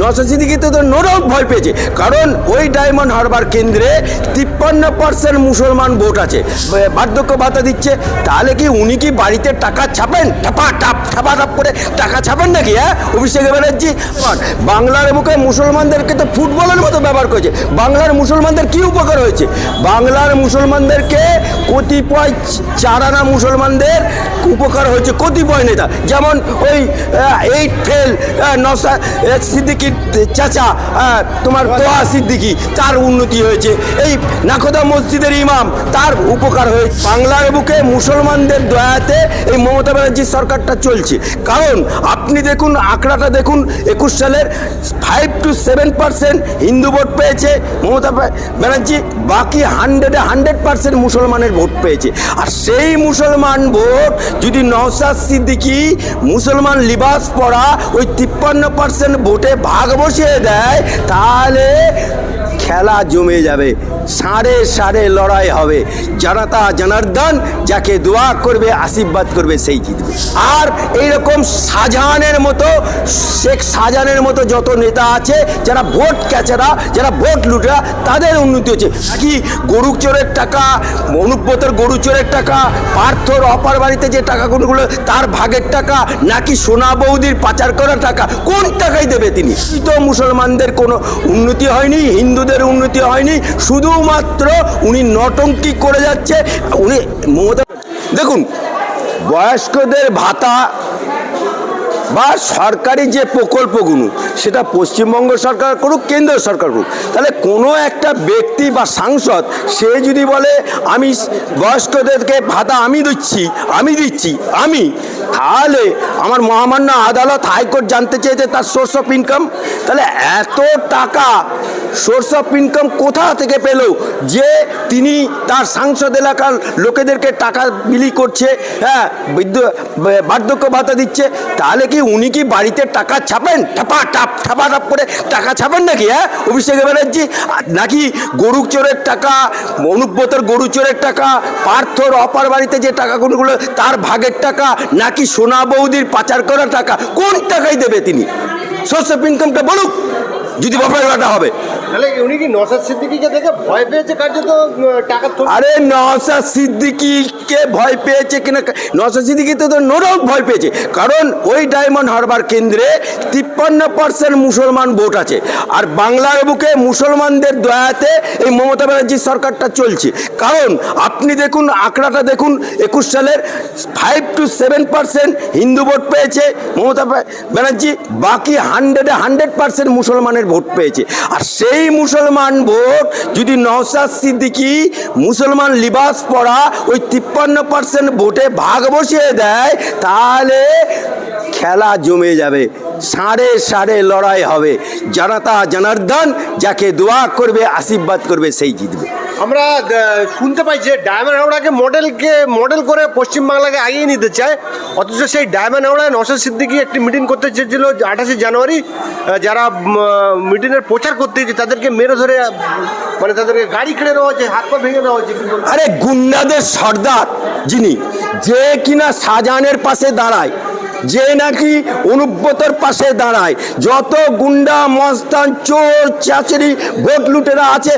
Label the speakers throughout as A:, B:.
A: নশো তো ভয় পেয়েছে। কারণ ওই ডায়মন্ড হারবার কেন্দ্রে তিপ্পান্ন পার্সেন্ট মুসলমান ভোট আছে। বার্ধক্য ভাতা দিচ্ছে। তাহলে কি উনি কি বাড়িতে টাকা ছাপেন? টাপা টাপ ঠাপা টাপ করে টাকা ছাপেন নাকি হ্যাঁ? অভিষেক ব্যানার্জি বাংলার মুখে মুসলমানদেরকে তো ফুটবলের মতো ব্যবহার করেছে। বাংলার মুসলমানদের কি উপকার হয়েছে? বাংলার মুসলমানদেরকে কতিপয় চারানা মুসলমানদের উপকার হয়েছে। কতিপয় নেতা। যেমন ওই এইট ফেল নসা সিদ্দিকি চাচা তোমার তোয়া সিদ্দিকি, তার উন্নতি হয়েছে। এই নাকদা মসজিদের ইমাম, তার উপকার হয়েছে বাংলার বুকে মুসলমানদের দয়াতে এই মমতা ব্যানার্জির সরকারটা চলছে। কারণ আপনি দেখুন আঁকড়াটা দেখুন, একুশ সালের five two seven percent Hindu vote পেয়েছে, মমতা ব্যানার্জি বাকি হান্ড্রেডে হান্ড্রেড পার্সেন্ট মুসলমানের ভোট পেয়েছে। আর সেই মুসলমান ভোট যদি নওসাদ সিদ্দিকি মুসলমান লিবাস পরা ওই তিপ্পান্ন পার্সেন্ট ভোটে ভাগ বসিয়ে দেয় তাহলে খেলা জমে যাবে। সাড়ে সাড়ে লড়াই হবে। জনতা জনার্দন, যাকে দোয়া করবে, আশীর্বাদ করবে, সেই জিতবে। আর এইরকম শাহজাহানের মতো, শেখ শাহজাহানের মতো যত নেতা আছে, যারা ভোট ক্যাচেরা, যারা ভোট লুটেরা, তাদের উন্নতি হচ্ছে। কি গরু চোরের টাকা, অনুব্রতর গরু চোরের টাকা, পার্থর অপার বাড়িতে যে টাকাগুলো তার ভাগের টাকা, নাকি সোনা বৌদির পাচার করা টাকা, কোন টাকাই দেবে তিনি? তো মুসলমানদের কোনো উন্নতি হয়নি, হিন্দুদের উন্নতি হয়নি, শুধুমাত্র উনি নটঙ্কি করে যাচ্ছে, উনি মমতা দেখুন, বয়স্কদের ভাতা বা সরকারি যে প্রকল্পগুলো, সেটা পশ্চিমবঙ্গ সরকার করুক, কেন্দ্র সরকার করুক, তাহলে কোনো একটা ব্যক্তি বা সাংসদ, সে যদি বলে, আমি বয়স্কদেরকে ভাতা আমি দিচ্ছি আমি দিচ্ছি, আমি তাহলে আমার মহামান্য আদালত হাইকোর্ট জানতে চেয়েছে তার সোর্স অফ ইনকাম তাহলে এত টাকা সোর্স অফ ইনকাম কোথা থেকে পেল যে তিনি তার সাংসদ এলাকার লোকেদেরকে টাকা বিলি করছে হ্যাঁ বার্ধক্য ভাতা দিচ্ছে, তাহলে কি উনি কি বাড়িতে টাকা ছাপেন? ঠাপা, টাপ ঠাপা টাপ করে টাকা ছাপেন নাকি হ্যাঁ অভিষেক ব্যানার্জি? নাকি গরু চোরের টাকা, অনুব্রতর গরু চোরের টাকা, পার্থর অপার বাড়িতে যে টাকাগুলো, তার ভাগের টাকা, নাকি সোনা বৌদির পাচার করা টাকা? কোন টাকাই দেবে তিনি? সোর্স অফ ইনকামটা বলুক, যদি বাপের হবে।
B: তাহলে উনি কি নসাদ সিদ্দিকিকে দেখে ভয় পেয়েছে কার্যত টাকা
A: আরে নওসাদ সিদ্দিকিকে ভয় পেয়েছে কিনা নওসাদ সিদ্দিকি তো নো ভয় পেয়েছে। কারণ ওই ডায়মন্ড হারবার কেন্দ্রে তিপ্পান্ন পার্সেন্ট মুসলমান ভোট আছে। আর বাংলার বুকে মুসলমানদের দয়াতে এই মমতা ব্যানার্জির সরকারটা চলছে। কারণ আপনি দেখুন, আঁকড়াটা দেখুন, একুশ সালের five two seven percent Hindu vote পেয়েছে মমতা ব্যানার্জি, বাকি হান্ড্রেডে হান্ড্রেড পার্সেন্ট মুসলমানের ভোট পেয়েছে। আর সেই মুসলমান ভোট যদি নওসাদ সিদ্দিকি মুসলমান লিবাস পড়া ওই তিপ্পান্ন পার্সেন্ট ভোটে ভাগ বসিয়ে দেয়, তাহলে খেলা জমে যাবে। সাড়ে সাড়ে লড়াই হবে। জনতা জনার্দন, যাকে দোয়া করবে, আশীর্বাদ করবে, সেই জিতবে।
B: আমরা শুনতে পাই যে ডায়মন্ড হাওড়াকে মডেলকে মডেল করে পশ্চিমবাংলাকে আগিয়ে নিতে চায়। অথচ সেই ডায়মন্ড হাওড়ায় নসাদ সিদ্দিকি একটি মিটিং করতে চেয়েছিল আঠাশে জানুয়ারি। যারা মিটিংয়ের প্রচার করতে গিয়েছে তাদেরকে মেরে ধরে মানে তাদেরকে গাড়ি কেড়ে নেওয়া হচ্ছে হাত পা ভেঙে নেওয়া হচ্ছে
A: আরে গুন্ডাদের সর্দার যিনি, যে কিনা শাহজাহানের পাশে দাঁড়ায় যে নাকি অনুব্রতর পাশে দাঁড়ায়। যত গুন্ডা, মস্তান, চোর, চাচরি ভোট লুটেরা আছে,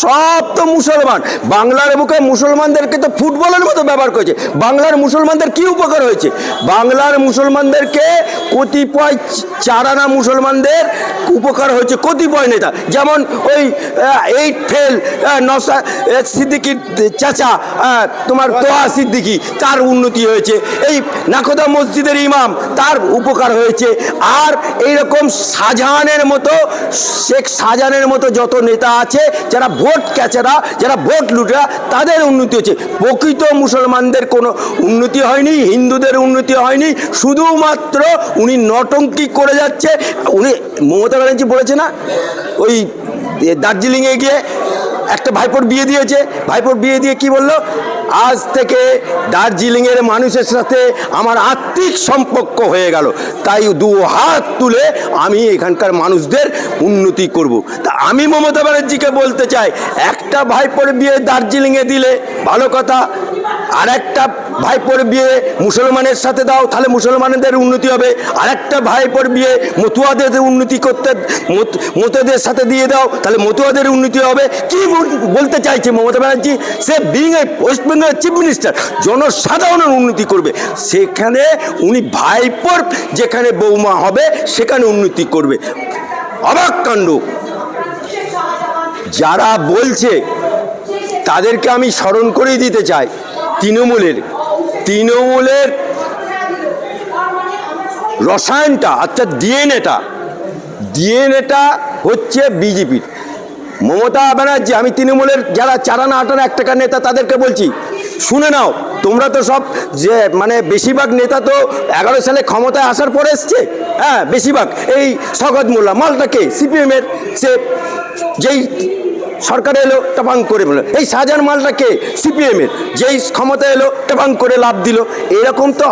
A: সব তো মুসলমান। বাংলার বুকে মুসলমানদেরকে তো ফুটবলের মতো ব্যবহার করেছে। বাংলার মুসলমানদের কি উপকার হয়েছে? বাংলার মুসলমানদেরকে কতিপয় চারানা মুসলমানদের উপকার হয়েছে কতিপয় নেতা। যেমন ওই এইট ফেল নসা সিদ্দিকি, চাচা তোমার তোয়া সিদ্দিকি, তার উন্নতি হয়েছে। এই নাকদা মসজিদের ইমাম তার উপকার হয়েছে। আর এইরকম শাহজাহানের মতো, শেখ শাহজাহানের মতো যত নেতা আছে, যারা ভোট ক্যাচেরা, যারা ভোট লুটেরা, তাদের উন্নতি হচ্ছে প্রকৃত মুসলমানদের কোনো উন্নতি হয়নি, হিন্দুদের উন্নতি হয়নি। শুধুমাত্র উনি নটঙ্কি করে যাচ্ছে। উনি মমতা ব্যানার্জি বলেছে না? ওই দার্জিলিংয়ে গিয়ে একটা ভাইপোর বিয়ে দিয়েছে। ভাইপোর বিয়ে দিয়ে কি বলল? আজ থেকে দার্জিলিংয়ের মানুষের সাথে আমার আত্মিক সম্পর্ক হয়ে গেল তাই দু হাত তুলে আমি এখানকার মানুষদের উন্নতি করব। তা আমি মমতা ব্যানার্জিকে বলতে চাই, একটা ভাইপোর বিয়ে দার্জিলিংয়ে দিলে ভালো কথা আর একটা ভাইপোর বিয়ে মুসলমানের সাথে দাও, তাহলে মুসলমানদের উন্নতি হবে। আরেকটা ভাইপোর বিয়ে মতুয়াদের উন্নতি করতে, মত- মতুয়াদের সাথে দিয়ে দাও, তাহলে মতুয়াদের উন্নতি হবে। কি বলতে চাইছে মমতা ব্যানার্জি? সে বিং এ ওয়েস্ট বেঙ্গলের চিফ মিনিস্টার জনসাধারণের উন্নতি করবে। সেখানে উনি ভাইপোর যেখানে বৌমা হবে, সেখানে উন্নতি করবে। অবাক কাণ্ড। যারা বলছে, তাদেরকে আমি স্মরণ করেই দিতে চাই, তৃণমূলের। তৃণমূলের রসায়নটা, অর্থাৎ ডিএনএটা ডিএনএটা হচ্ছে বিজেপির। মমতা ব্যানার্জি, আমি তৃণমূলের যারা চারানা আটানা এক টাকার নেতা, তাদেরকে বলছি, শুনে নাও, তোমরা তো সব যে মানে বেশিরভাগ নেতা তো এগারো সালে ক্ষমতায় আসার পরে এসছে। হ্যাঁ বেশিরভাগ। এই স্বগত মোল্লা মালটাকে সিপিএমের, সে যেই সরকার এলো, টাপাং করে বলল। এই শাহজাহান মালটাকে সিপিএমের যেই ক্ষমতা এলো, টাপাং করে লাভ দিল। এরকম তো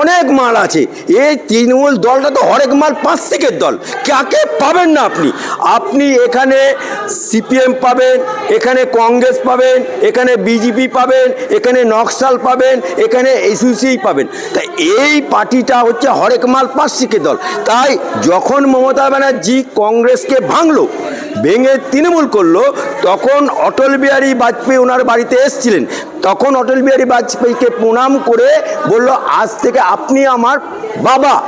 A: অনেক মাল আছে। এই তৃণমূল দলটা তো হরেক মাল পাঁচ দিকের দল। কাকে পাবেন না আপনি? আপনি এখানে সিপিএম পাবেন, এখানে কংগ্রেস পাবেন, এখানে বিজেপি পাবেন, এখানে নকশাল পাবেন, এখানে এসইউসি পাবেন। তাই এই পার্টিটা হচ্ছে হরেক মাল পাঁচ দিকের দল। তাই যখন মমতা ব্যানার্জি কংগ্রেসকে ভাঙলো ভেঙে তৃণমূল করল, তখন অটল বিহারী বাজপেয়ী ওনার বাড়িতে এসছিলেন। তখন অটল বিহারী বাজপেয়ীকে প্রণাম করে বলল, আজ থেকে আপনি আমার বাবা।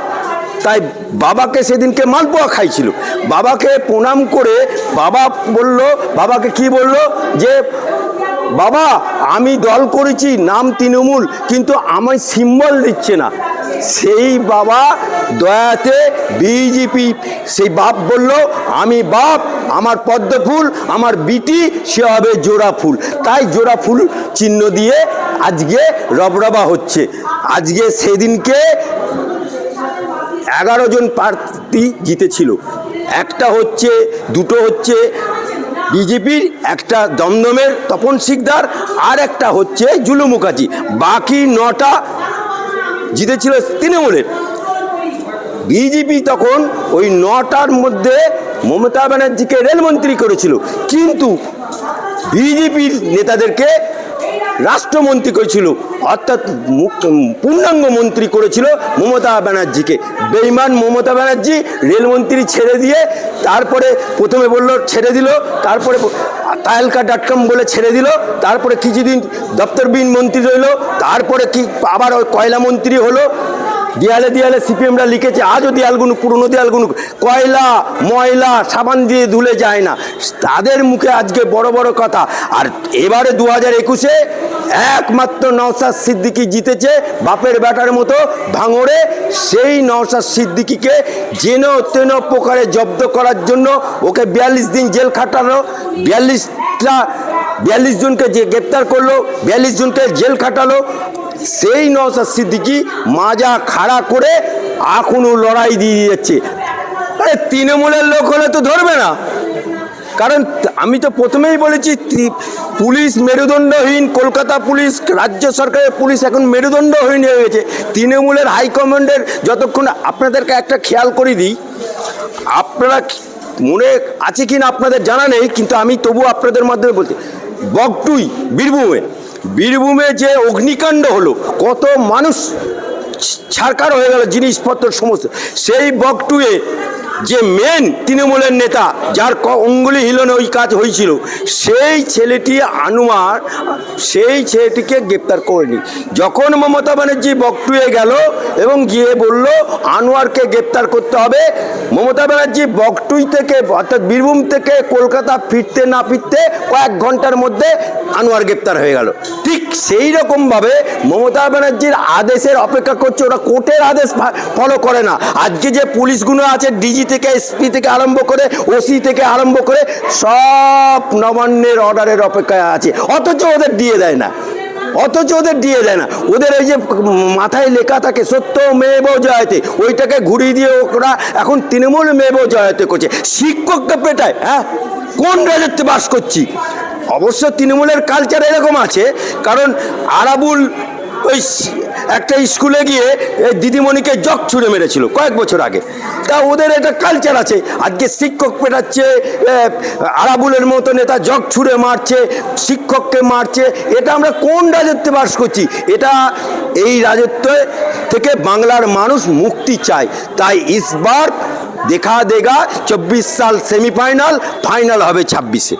A: তাই বাবাকে সেদিনকে মালপোয়া খাইছিল। বাবাকে প্রণাম করে বাবা বলল, বাবাকে কি বলল? যে, বাবা, আমি দল করেছি, নাম তৃণমূল, কিন্তু আমায় সিম্বল দিচ্ছে না। সেই বাবা দয়াতে বিজেপি, সেই বাপ বলল, আমি বাপ আমার পদ্ম ফুল আমার বিটি, সে হবে জোড়া ফুল। তাই জোড়া ফুল চিহ্ন দিয়ে আজকে রবরবা হচ্ছে। আজকে সেদিনকে এগারো জন প্রার্থী জিতেছিল। একটা হচ্ছে, দুটো হচ্ছে বিজেপির, একটা দমদমের তপন শিকদার, আর একটা হচ্ছে জুলু মুখার্জি বাকি নটা জিতেছিল তৃণমূলের। বিজেপি তখন ওই নটার মধ্যে মমতা ব্যানার্জিকে রেলমন্ত্রী করেছিল। কিন্তু বিজেপির নেতাদেরকে রাষ্ট্রমন্ত্রী করেছিল, অর্থাৎ পূর্ণাঙ্গ মন্ত্রী করেছিল মমতা ব্যানার্জিকে। বেইমান মমতা ব্যানার্জি রেলমন্ত্রী ছেড়ে দিয়ে তারপরে প্রথমে বলল, ছেড়ে দিল। তারপরে তায়েলকা ডট কম বলে ছেড়ে দিল। তারপরে কিছুদিন দপ্তরবিহীন মন্ত্রী রইল। তারপরে কি, আবার ওই কয়লা মন্ত্রী হলো। দেয়ালে দেয়ালে সিপিএমরা লিখেছে, আজও দেয়ালগুলো, পুরনো দেয়ালগুলো, কয়লা, ময়লা, সাবান দিয়ে ধুলে যায় না। তাদের মুখে আজকে বড় বড় কথা। আর এবারে দু হাজার একুশে একমাত্র নওসাদ সিদ্দিকি জিতেছে বাপের ব্যাটার মতো ভাঙড়ে। সেই নওসাদ সিদ্দিকিকে যেন তেন প্রকারে জব্দ করার জন্য ওকে বিয়াল্লিশ দিন জেল খাটানো বিয়াল্লিশটা, বিয়াল্লিশ জনকে যে গ্রেপ্তার করল, বিয়াল্লিশ জনকে জেল খাটালো। সেই নওসাদ সিদ্দিকি মাজা খাড়া করে এখনও লড়াই দিয়ে যাচ্ছে। আরে তৃণমূলের লোক হলে তো ধরবে না। কারণ আমি তো প্রথমেই বলেছি পুলিশ মেরুদণ্ডহীন, কলকাতা পুলিশ, রাজ্য সরকারের পুলিশ এখন মেরুদণ্ডহীন হয়ে গেছে। তৃণমূলের হাইকমান্ডের যতক্ষণ আপনাদেরকে একটা খেয়াল করে দিই, আপনারা মনে আছে কি না আপনাদের জানা নেই, কিন্তু আমি তবু আপনাদের মাধ্যমে বলতে বকটুই বীরভূমে। বীরভূমে যে অগ্নিকাণ্ড হলো কত মানুষ ছাড়কার হয়ে গেল জিনিসপত্র সমস্ত। সেই বকটুয়ে যে মেন তৃণমূলের নেতা, যার অঙ্গুলি হিলনে ওই কাজ হয়েছিল, সেই ছেলেটি আনোয়ার, সেই ছেলেটিকে গ্রেপ্তার করেনি। যখন মমতা ব্যানার্জি বকটুয়ে গেল এবং গিয়ে বলল, আনোয়ারকে গ্রেপ্তার করতে হবে। মমতা ব্যানার্জি বকটুই থেকে, অর্থাৎ বীরভূম থেকে কলকাতা ফিরতে না ফিরতে কয়েক ঘণ্টার মধ্যে আনোয়ার গ্রেপ্তার হয়ে গেল। ঠিক সেই রকমভাবে মমতা ব্যানার্জির আদেশের অপেক্ষা করছে, ওরা কোর্টের আদেশ ফলো করে না। আজকে যে পুলিশগুলো আছে ডিজি থেকে এসপি থেকে আরম্ভ করে ওসি থেকে আরম্ভ করে, সব নবান্নের অর্ডারের অপেক্ষায় আছে। অথচ ওদের দিয়ে দেয় না। অথচ ওদের দিয়ে দেয় না। ওদের এই যে মাথায় লেখা থাকে, সত্য মেয়েব জয়াতে ওইটাকে ঘুরিয়ে দিয়ে ওরা এখন তৃণমূল মেয়েব জয়াতে করছে। শিক্ষককে পেটায় হ্যাঁ? কোন রাজত্বে বাস করছি? অবশ্য তৃণমূলের কালচার এরকম আছে, কারণ আরাবুল ওই একটা স্কুলে গিয়ে এই দিদিমণিকে জগ ছুঁড়ে মেরেছিল কয়েক বছর আগে। তা ওদের একটা কালচার আছে। আজকে শিক্ষক পেটাচ্ছে আরাবুলের মতো নেতা জগ ছুঁড়ে মারছে, শিক্ষককে মারছে। এটা আমরা কোন রাজত্বে বাস করছি? এটা এই রাজত্ব থেকে বাংলার মানুষ মুক্তি চায়। তাই ইসবার দেখা দেগা, চব্বিশ সাল সেমিফাইনাল ফাইনাল হবে ছাব্বিশে।